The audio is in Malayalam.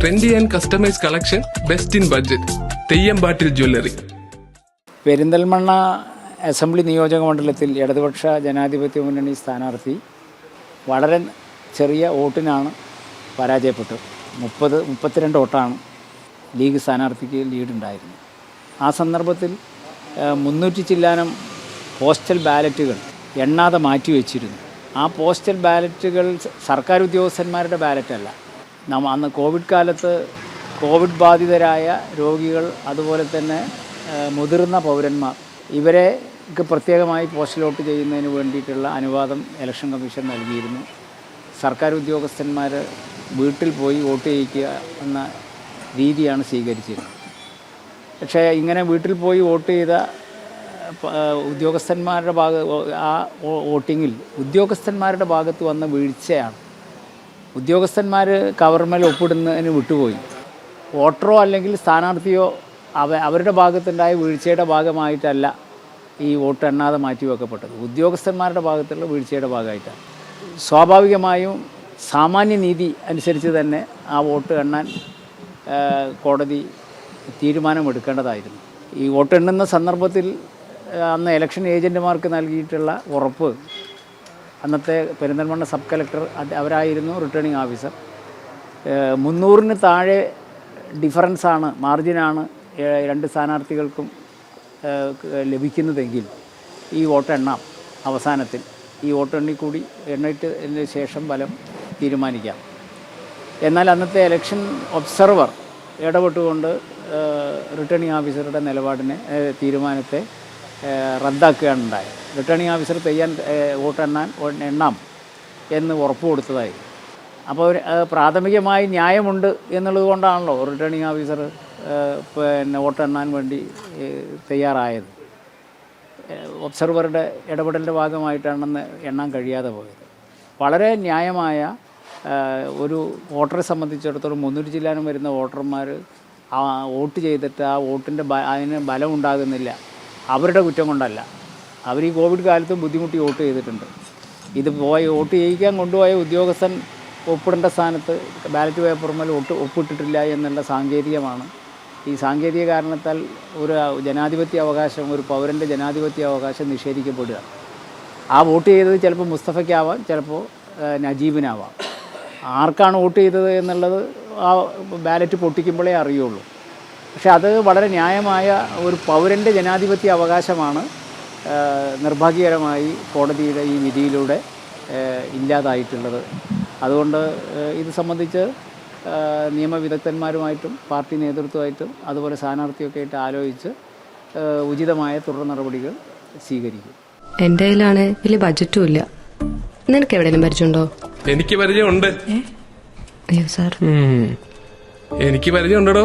Trendy and customise collection best in budget Theyyampattil jewellery Perinthalmanna assembly നിയോജക മണ്ഡലത്തിൽ ഇടതുപക്ഷ ജനാധിപത്യ മുന്നണി സ്ഥാനാർത്ഥി വളരെ ചെറിയ വോട്ടിനാണ് പരാജയപ്പെട്ടത്. മുപ്പത് മുപ്പത്തിരണ്ട് വോട്ടാണ് ലീഗ് സ്ഥാനാർത്ഥിക്ക് ലീഡുണ്ടായിരുന്നത് ആ സന്ദർഭത്തിൽ മുന്നൂറ്റി ചില്ലാനം പോസ്റ്റൽ ബാലറ്റുകൾ എണ്ണാതെ മാറ്റിവെച്ചിരുന്നു. ആ പോസ്റ്റൽ ബാലറ്റുകൾ സർക്കാർ ഉദ്യോഗസ്ഥന്മാരുടെ ബാലറ്റല്ല നമ്മ അന്ന് കോവിഡ് കാലത്ത് കോവിഡ് ബാധിതരായ രോഗികൾ അതുപോലെ തന്നെ മുതിർന്ന പൗരന്മാർ ഇവരെ പ്രത്യേകമായി പോസ്റ്റൽ വോട്ട് ചെയ്യുന്നതിന് വേണ്ടിയിട്ടുള്ള അനുവാദം ഇലക്ഷൻ കമ്മീഷൻ നൽകിയിരുന്നു. സർക്കാർ ഉദ്യോഗസ്ഥന്മാർ വീട്ടിൽ പോയി വോട്ട് ചെയ്യിക്കുക എന്ന രീതിയാണ് സ്വീകരിച്ചിരുന്നത്. പക്ഷേ ഇങ്ങനെ വീട്ടിൽ പോയി വോട്ട് ചെയ്ത ഉദ്യോഗസ്ഥന്മാരുടെ ഭാഗ ആ വോട്ടിങ്ങിൽ ഉദ്യോഗസ്ഥന്മാരുടെ ഭാഗത്ത് വന്ന വീഴ്ചയാണ് ഉദ്യോഗസ്ഥന്മാർ കവർമേൽ ഒപ്പിടുന്നതിന് വിട്ടുപോയി. വോട്ടറോ അല്ലെങ്കിൽ സ്ഥാനാർത്ഥിയോ അവ അവരുടെ ഭാഗത്തുണ്ടായ വീഴ്ചയുടെ ഭാഗമായിട്ടല്ല ഈ വോട്ട് എണ്ണാതെ മാറ്റി മാറ്റിവെക്കപ്പെട്ടത് ഉദ്യോഗസ്ഥന്മാരുടെ ഭാഗത്തുള്ള വീഴ്ചയുടെ ഭാഗമായിട്ടാണ്. സ്വാഭാവികമായും സാമാന്യ നീതി അനുസരിച്ച് തന്നെ ആ വോട്ട് എണ്ണാൻ കോടതി തീരുമാനമെടുക്കേണ്ടതായിരുന്നു ഈ വോട്ടെണ്ണുന്ന സന്ദർഭത്തിൽ അന്ന് ഇലക്ഷൻ ഏജന്റുമാർക്ക് നൽകിയിട്ടുള്ള ഉറപ്പ് അന്നത്തെ പെരിന്തൽമണ്ണ സബ് കളക്ടർ അവരായിരുന്നു റിട്ടേണിംഗ് ഓഫീസർ മുന്നൂറിന് താഴെ ഡിഫറൻസാണ് മാർജിനാണ് രണ്ട് സ്ഥാനാർത്ഥികൾക്കും ലഭിക്കുന്നതെങ്കിൽ ഈ വോട്ട് എണ്ണാം അവസാനത്തിൽ. ഈ വോട്ടെണ്ണി കൂടി എണ്ണിട്ടതിന് ശേഷം ഫലം തീരുമാനിക്കാം. എന്നാൽ അന്നത്തെ ഇലക്ഷൻ ഒബ്സർവർ ഇടപെട്ടുകൊണ്ട് റിട്ടേണിംഗ് ഓഫീസറുടെ നിലപാടിനെ തീരുമാനത്തെ റദ്ദാക്കുകയാണ് ഉണ്ടായത് റിട്ടേണിംഗ് ഓഫീസർ പെയ്യാൻ വോട്ടെണ്ണാൻ എണ്ണാം എന്ന് ഉറപ്പ് കൊടുത്തതായി അപ്പോൾ പ്രാഥമികമായി ന്യായമുണ്ട് എന്നുള്ളത് കൊണ്ടാണല്ലോ റിട്ടേണിംഗ് ഓഫീസർ പിന്നെ വോട്ടെണ്ണാൻ വേണ്ടി തയ്യാറായത്. ഒബ്സർവറുടെ ഇടപെടലിന്റെ ഭാഗമായിട്ടാണെന്ന് എണ്ണാൻ കഴിയാതെ പോയത്. വളരെ ന്യായമായ ഒരു വോട്ടറെ സംബന്ധിച്ചിടത്തോളം മുന്നൂറ്റി ജില്ലാനും വരുന്ന വോട്ടർമാർ ആ വോട്ട് ചെയ്തിട്ട് ആ വോട്ടിന്റെ അതിന് ബലം ഉണ്ടാകുന്നില്ല അവരുടെ കുറ്റം കൊണ്ടല്ല. അവർ ഈ കോവിഡ് കാലത്തും ബുദ്ധിമുട്ടി വോട്ട് ചെയ്തിട്ടുണ്ട്. ഇത് പോയി വോട്ട് ചെയ്യിക്കാൻ കൊണ്ടുപോയ ഉദ്യോഗസ്ഥൻ ഒപ്പിടേണ്ട സ്ഥാനത്ത് ബാലറ്റ് പേപ്പർമേൽ ഒട്ട് ഒപ്പിട്ടിട്ടില്ല എന്നുള്ള സാങ്കേതികമാണ്. ഈ സാങ്കേതിക കാരണത്താൽ ഒരു ജനാധിപത്യ അവകാശം ഒരു പൗരന്റെ ജനാധിപത്യ അവകാശം നിഷേധിക്കപ്പെടുക. ആ വോട്ട് ചെയ്തത് ചിലപ്പോൾ മുസ്തഫയ്ക്കാവാം ചിലപ്പോൾ നജീബിനാവാം. ആർക്കാണ് വോട്ട് ചെയ്തത് എന്നുള്ളത് ആ ബാലറ്റ് പൊട്ടിക്കുമ്പോഴേ അറിയുള്ളൂ. പക്ഷെ അത് വളരെ ന്യായമായ ഒരു പൗരന്റെ ജനാധിപത്യ അവകാശമാണ് നിർഭാഗ്യകരമായി കോടതിയുടെ ഈ വിധിയിലൂടെ ഇല്ലാതായിട്ടുള്ളത്. അതുകൊണ്ട് ഇത് സംബന്ധിച്ച് നിയമവിദഗ്ധന്മാരുമായിട്ടും പാർട്ടി നേതൃത്വമായിട്ടും അതുപോലെ സ്ഥാനാർത്ഥിയൊക്കെ ആയിട്ട് ആലോചിച്ച് ഉചിതമായ തുടർ നടപടികൾ സ്വീകരിക്കും. എന്റെ കയ്യിലാണ് വലിയ ബജറ്റും ഇല്ല. നിനക്ക് എവിടെയെങ്കിലും പരിചയമുണ്ടോ? എനിക്ക് പരിചയമുണ്ട്. അയ്യോ സാർ. എനിക്ക് പരിചയമുണ്ടോ